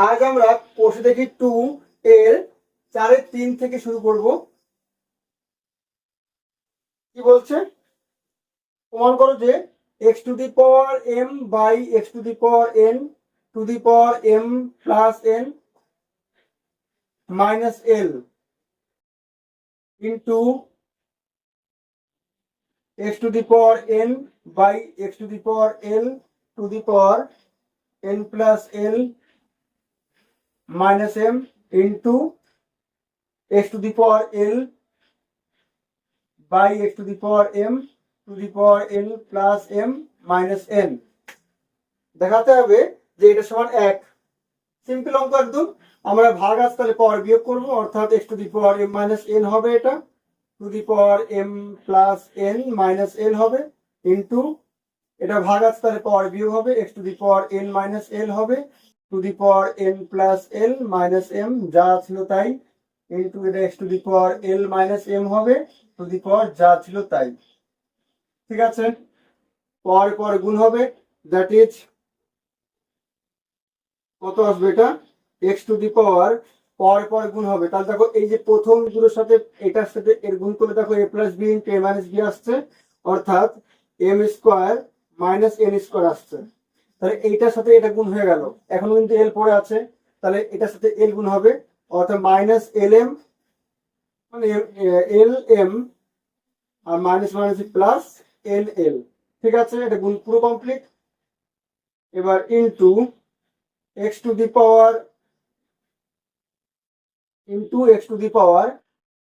আজ আমরা কোষে দেখি টু এর চারের তিন থেকে শুরু করব। কি বলছে? প্রমাণ করো যে x to the power m by x to the power n to the power m plus n minus l into x to the power n by x to the power l to the power n plus l minus m into x to the power l by x to the power m to the power l plus m minus n দেখাতে হবে যে এটা সমান এক। Simple অঙ্ক একদম। আমরা ভাগ আসলে পাওয়ার বিয়োগ করব, অর্থাৎ x to the power m minus n হবে এটা। To the power m plus n minus l হবে ইন্টু এটা ভাগ তাহলে পাওয়ার বিয়োগ হবে x to the power n minus l হবে। To the power n plus l minus m যা ছিল তাই। ইন্টু এটা x to the power l minus m হবে টু দি পাওয়ার যা ছিল তাই। ঠিক আছে? পাওয়ার পর গুণ হবে দ্যাট ইজ কত আসবে এটা? এক্স টু দি পাওয়ার পর পর গুণ হবে। তাহলে দেখো, এই যে প্রথম দুটোর সাথে, এটার সাথে এর গুণ করলে দেখো a plus b into a minus b আসছে, অর্থাৎ m square minus n square আসছে। তাহলে এইটার সাথে এটা গুণ হয়ে গেল। এখন কিন্তু এল পড়ে আছে। তাহলে এটার সাথে এল গুণ হবে, অর্থাৎ মাইনাস এল এম মানে L M R minus minus plus l l ঠিক আছে? এটা গুণ পুরো কমপ্লিট এবার into x to the power into x to the power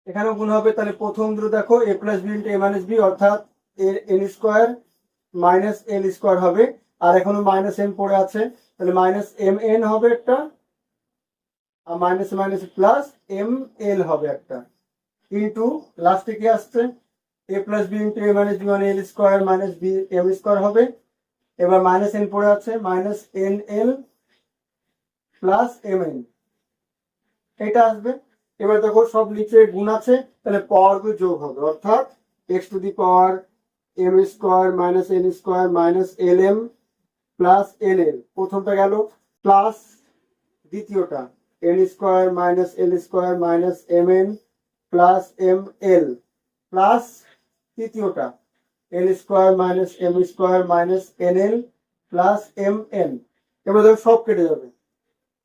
এখানেও গুণ হবে। তাহলে প্রথম দুটো দেখো a plus b into a minus b অর্থাৎ n square minus l square হবে। আর এখনও মাইনাস এম পড়ে আছে, তাহলে মাইনাস এম এন হবে একটা, আর minus minus plus m l হবে একটা। ইন্টু লাস্টে কি আসছে? A plus b into a minus b মানে l square minus b m square হবে। এবার মাইনাস এন পড়ে আছে minus n l plus m n এটা আসবে। এবার দেখো সব নিচে গুণ আছে, তাহলে পাওয়ারগুলো যোগ হবে। অর্থাৎ x to the power m square minus n square minus l m plus l l প্রথমটা গেল প্লাস দ্বিতীয়টা n square minus l square minus m n plus m l plus তৃতীয়টা l square minus m square minus n l plus m n এবার দেখো সব কেটে যাবে।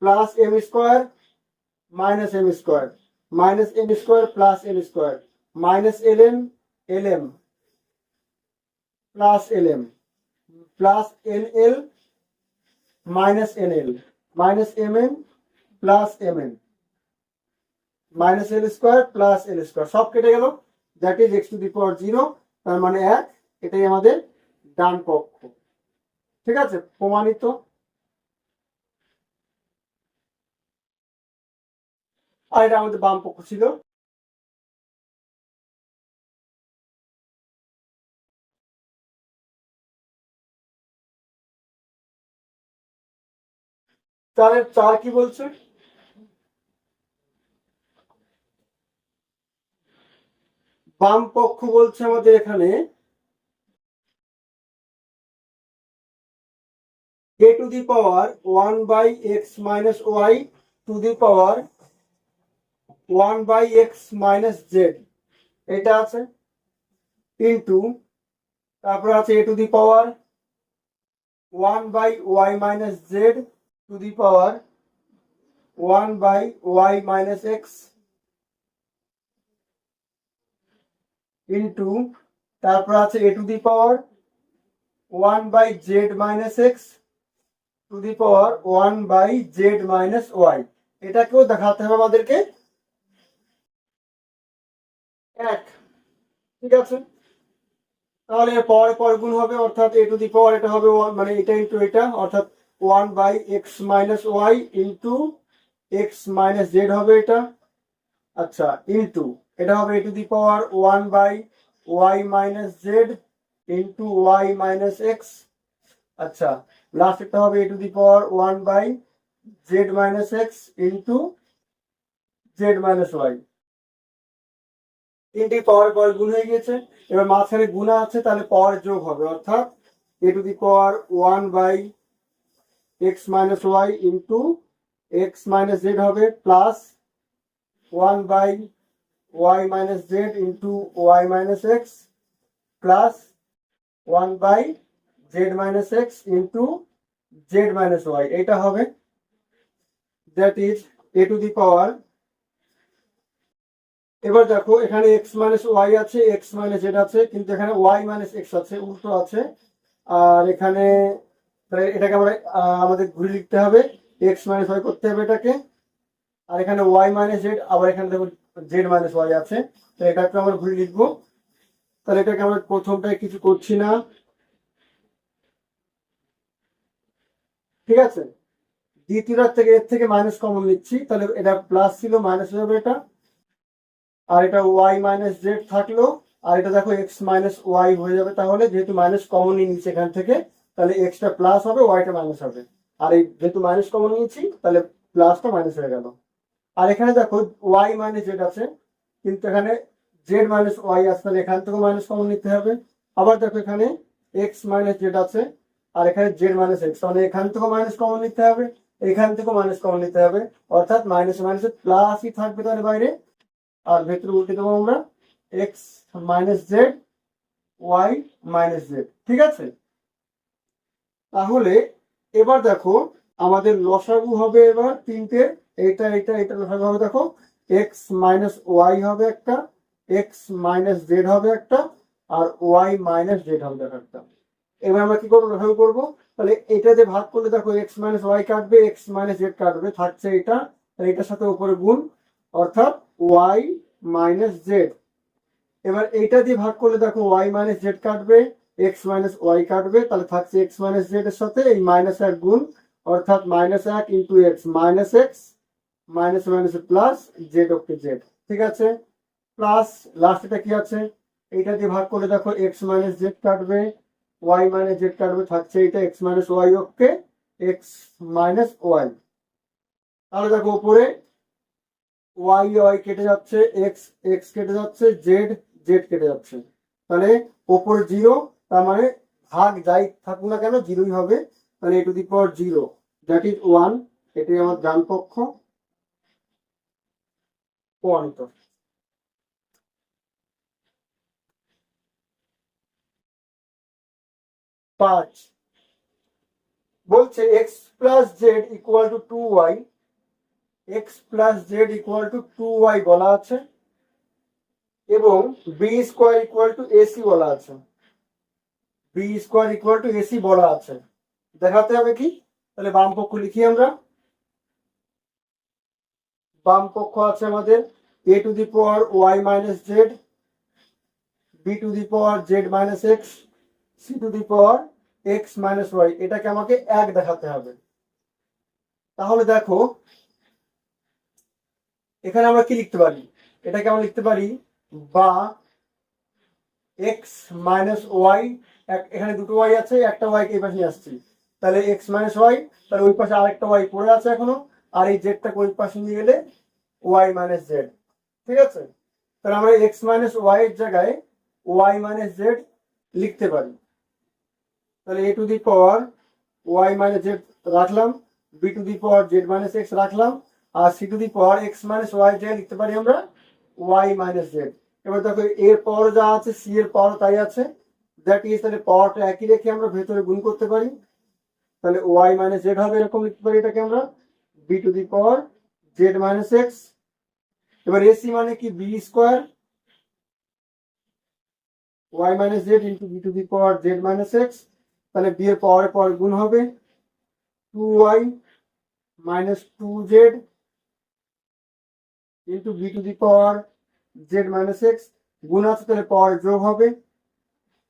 Plus m square minus m square, minus m square plus m square, minus ln lm plus lm plus nl minus nl minus mn plus mn minus l square plus l square. সব কেটে গেল। That is x to the power zero তার মানে এক। এটাই আমাদের ডান পক্ষ। ঠিক আছে? প্রমাণিত। আর এটা আমাদের বাম পক্ষ ছিল। চারের চার কি বলছে? বাম পক্ষ বলছে আমাদের এখানে, a to the power one by x minus y to the power one by x minus z এটা আছে ইন্টু তারপর আছে a to the power one by y minus z to the power one by y minus x into, তারপর আছে a to the power one by z minus x to the power one by z minus y. এটাকেও দেখাতে হবে আমাদেরকে। এক। ঠিক আছে? তাহলে পর পর গুণ হবে, অর্থাৎ এ টু দি পাওয়ার এটা হবে মানে এটা ইন্টু এটা, অর্থাৎ one by x minus y into x minus z হবে এটা। আচ্ছা ইন্টু, এটা হবে a to the power one by y minus z into y minus x. আচ্ছা লাস্ট একটা হবে a to the power one by z minus x into z minus y. তিনটি power পর গুণ হয়ে গেছে এবার মাঝখানে গুণা আছে, তাহলে পাওয়ার যোগ হবে, অর্থাৎ a to the power one by x minus y into x minus z হবে plus one by y minus z into y minus x plus one by z minus x into z minus y এটা হবে that is a to the power এবার দেখো, এখানে x minus Y আছে x minus Z আছে, কিন্তু এখানে Y minus x আছে, উল্টো আছে। আর এখানে তাহলে এটাকে আমরা আমাদের ঘুরে লিখতে হবে। এক্স মাইনাস ওয়াই করতে হবে এটাকে। আর এখানে ওয়াই মাইনাস জেড আবার এখানে দেখো জেড মাইনাস ওয়াই আছে। তো এটাকে আমরা ঘুরে লিখব। তাহলে এটাকে আমরা প্রথমটায় কিছু করছি না। ঠিক আছে? দ্বিতীয়টার থেকে এর থেকে মাইনাস কমন নিচ্ছি তাহলে এটা প্লাস ছিল মাইনাস হয়ে যাবে এটা। আর এটা ওয়াই মাইনাস জেড থাকল। আর এটা দেখো এক্স মাইনাস ওয়াই হয়ে যাবে তাহলে, যেহেতু মাইনাস কমন নিয়ে নিচ্ছি এখান থেকে। তাহলে এক্সটা প্লাস হবে ওয়াইটা মাইনাস হবে। আর এই যেহেতু মাইনাস কমন নিয়েছি, তাহলে প্লাসটা মাইনাস হয়ে গেল। আর এখানে দেখো ওয়াই মাইনাস জেড আছে, কিন্তু এখানে জেড মাইনাস ওয়াই আছে, তাহলে এখান থেকেও মাইনাস কমন নিতে হবে। আবার দেখো এখানে এক্স মাইনাস জেড আছে, আর এখানে জেড মাইনাস এক্স মানে এখান থেকেও মাইনাস কমন নিতে হবে, এখান থেকেও মাইনাস কমন নিতে হবে। অর্থাৎ মাইনাস মাইনাস প্লাসই থাকবে তাহলে বাইরে। আর ভেতরে উল্টে দেবো আমরা x minus z y minus z ঠিক আছে? তাহলে এবার দেখো আমাদের লসাগু হবে এবার তিনটে, এটা এটা এটা লসাগু হবে দেখো এক্স মাইনাস ওয়াই হবে একটা এক্স মাইনাস জেড হবে একটা, আর ওয়াই মাইনাস জেড হবে দেখো একটা। এবার আমরা কি করব? লসাগু করব। তাহলে এটা যে ভাগ করলে দেখো এক্স মাইনাস ওয়াই কাটবে এক্স মাইনাস জেড কাটবে, থাকছে এটা, তাহলে এটার সাথে উপরে গুণ, অর্থাৎ ওয়াই মাইনাস জেড এবার এইটা দিয়ে ভাগ করলে দেখো ওয়াই মাইনাস জেড কাটবে এক্স মাইনাস ওয়াই কাটবে, তাহলে থাকছে এক্স মাইনাস জেড এর সাথে এই মাইনাস এক গুণ, অর্থাৎ মাইনাস এক into x minus x minus minus plus z okay z ঠিক আছে? প্লাস লাস্ট এটা কি আছে? এইটা দিয়ে ভাগ করলে দেখো এক্স মাইনাস জেড কাটবে ওয়াই মাইনাস জেড কাটবে, থাকছে এটা x minus y okay x minus y তাহলে দেখো উপরে ওয়াই ওয়াই কেটে যাচ্ছে এক্স এক্স কেটে যাচ্ছে জেড জেড কেটে যাচ্ছে। তাহলে ওপর জিরো তার মানে ভাগ যাই থাকুক না কেন জিরোই হবে, তাহলে a to the power zero that is one এটাই আমার ডান পক্ষ প্রমাণিত পাঁচ, বলছে x plus z equal to two y x plus z equal to two y বলা আছে, এবং b square equal to a c বলা আছে। B square equal to a c বলা আছে। দেখাতে হবে কি? তাহলে বাম পক্ষ লিখি আমরা। বাম পক্ষ আছে আমাদের a to the power y minus z b to the power z minus x c to the power x minus y এটাকে আমাকে এক দেখাতে হবে। তাহলে দেখো, এখানে আমরা কি লিখতে পারি? এটাকে আমরা লিখতে পারি বা এক্স মাইনাস ওয়াই এখানে দুটো ওয়াই আছে, একটা ওয়াই এই পাশে আসছি। তাহলে এক্স মাইনাস ওয়াই তাহলে ওই পাশে আরেকটা ওয়াই পড়ে আছে এখনও, আর এই জেডটাকে ওই পাশে নিয়ে গেলে ওয়াই মাইনাস জেড ঠিক আছে? তাহলে আমরা এক্স মাইনাস ওয়াই এর জায়গায় ওয়াই মাইনাস জেড লিখতে পারি। তাহলে a to the power y minus z রাখলাম b to the power z minus x রাখলাম, আর c to the power x minus y z লিখতে পারি আমরা ওয়াই মাইনাস জেড এবার দেখো, এর পাওয়ার যা আছে সি এর পাওয়ার তাই আছে। দ্যাট ইজ তাহলে পাওয়ারটা একই রেখে আমরা ভেতরে গুণ করতে পারি। তাহলে ওয়াই মাইনাস জেড হবে এরকম লিখতে পারি এটাকে আমরা। B to the power z minus x এবার এসি মানে কি? B square y minus z into b to the power z minus x তাহলে বি এর পাওয়ারের পর গুণ হবে two y minus two z into b to the power z minus x গুণ আছে, তাহলে পাওয়ার যোগ হবে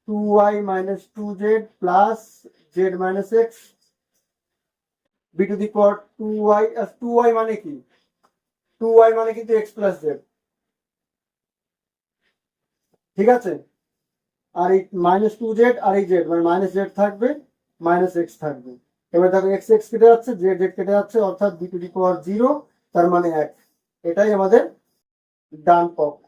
two y minus two z plus z minus x b to the power two y to y মানে কি? Two Y মানে কিন্তু x plus Z ঠিক আছে? আর এই মাইনাস টু জেড আর এই জেড মানে মাইনাস জেড থাকবে মাইনাস এক্স থাকবে। এবার দেখো এক্স এক্স কেটে যাচ্ছে জেড জেড কেটে যাচ্ছে, অর্থাৎ b to the power zero তার মানে এক। এটাই আমাদের ডান পক্ষ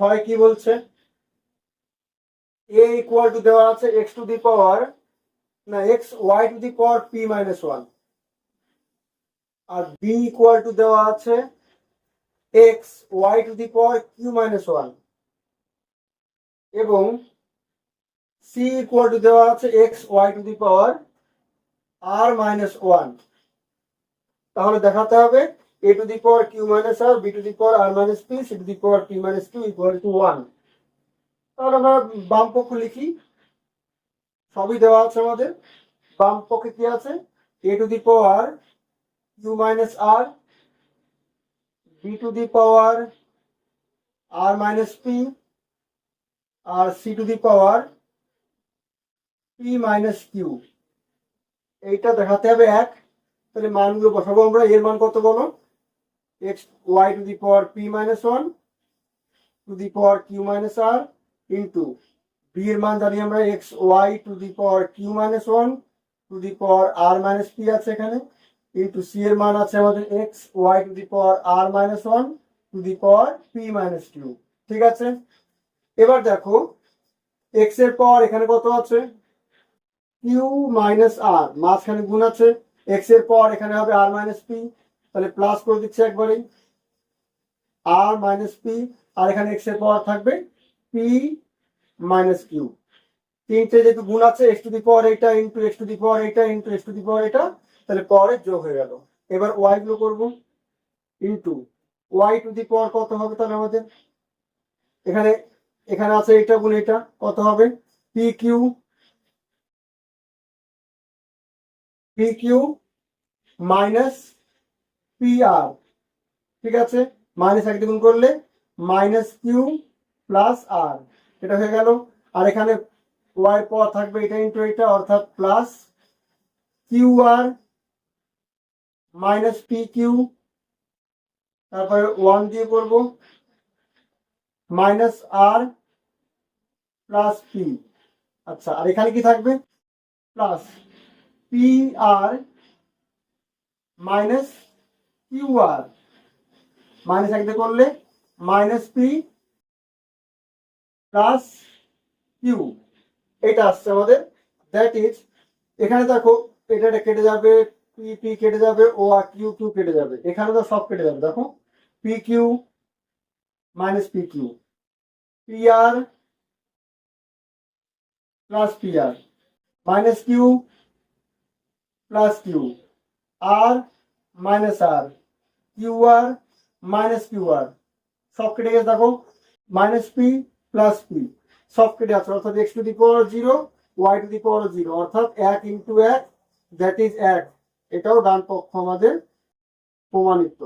ছয় কি বলছে? এ ইকুয়াল টু দেওয়া আছে এক্স টু দি পাওয়ার না x y to the power p minus one R b equal to দেওয়া আছে x y to the power q minus one এবং সি ইকুয়াল টু দেওয়া আছে x y to the power r minus one তাহলে দেখাতে হবে a to the power q minus r b to the power r minus p c to the power p minus q equal to one তাহলে আমরা বাম পক্ষ লিখি। সবই দেওয়া আছে আমাদের। বাম পক্ষে কি আছে? A to the power q minus r b to the power r minus p R c to the power p minus q এইটা দেখাতে হবে এক। তাহলে মানগুলো বসাবো আমরা। এর মান কত বলো? X y to the power p minus one to the power q minus r into b এর মান জানি আমরা। X y to the power q minus one to the power r minus p আছে এখানে। ইন্টু সি এর মান আছে আমাদের x y to the power r minus one to the power p minus q ঠিক আছে? এবার দেখো এক্সের পাওয়ার এখানে কত আছে? কিউ মাইনাস আর মাঝখানে গুণ আছে এক্সের পর এখানে হবে আর মাইনাস পি তাহলে প্লাস করে দিচ্ছে একবারেই আর মাইনাস পি আর এখানে এক্সের পাওয়ার থাকবে পি মাইনাস কিউ তিনটে যেহেতু গুণ আছে এক্স টু দি পাওয়ার এইটা into x to the power এইটা into x to the power এটা তাহলে পাওয়ারের যোগ হয়ে গেল। এবার ওয়াই গুলো করব into y to the power কত হবে তাহলে আমাদের? এখানে এখানে আছে এটা গুণ এটা কত হবে? P q p q minus p r ঠিক আছে? মাইনাস এক দ্বিগুণ করলে মাইনাস কিউ প্লাস আর এটা হয়ে গেল। আর এখানে ওয়াই পাওয়ার থাকবে এটা ইন্টু এটা, অর্থাৎ plus Q R minus P Q তারপরে ওয়ান দিয়ে করব। মাইনাস আর প্লাস পি আচ্ছা আর এখানে কি থাকবে? Plus P R minus Q R minus একতে করলে মাইনাস পি প্লাস কিউ এটা আসছে আমাদের। দ্যাট ইজ এখানে দেখো, এটা কেটে যাবে পি পি কেটে যাবে ও আর কিউ কিউ কেটে যাবে। এখানে তো সব কেটে যাবে, দেখো। P Q minus P Q P R plus P R minus Q plus Q R minus R Q R minus Q R সব কেটে গেছে, দেখো মাইনাস পি প্লাস পি সব কেটে আছে, অর্থাৎ X to the power zero Y to the power zero অর্থাৎ এক ইন্টু এক দ্যাট ইজ এক. এটাও ডান পক্ষ আমাদের প্রমাণিত।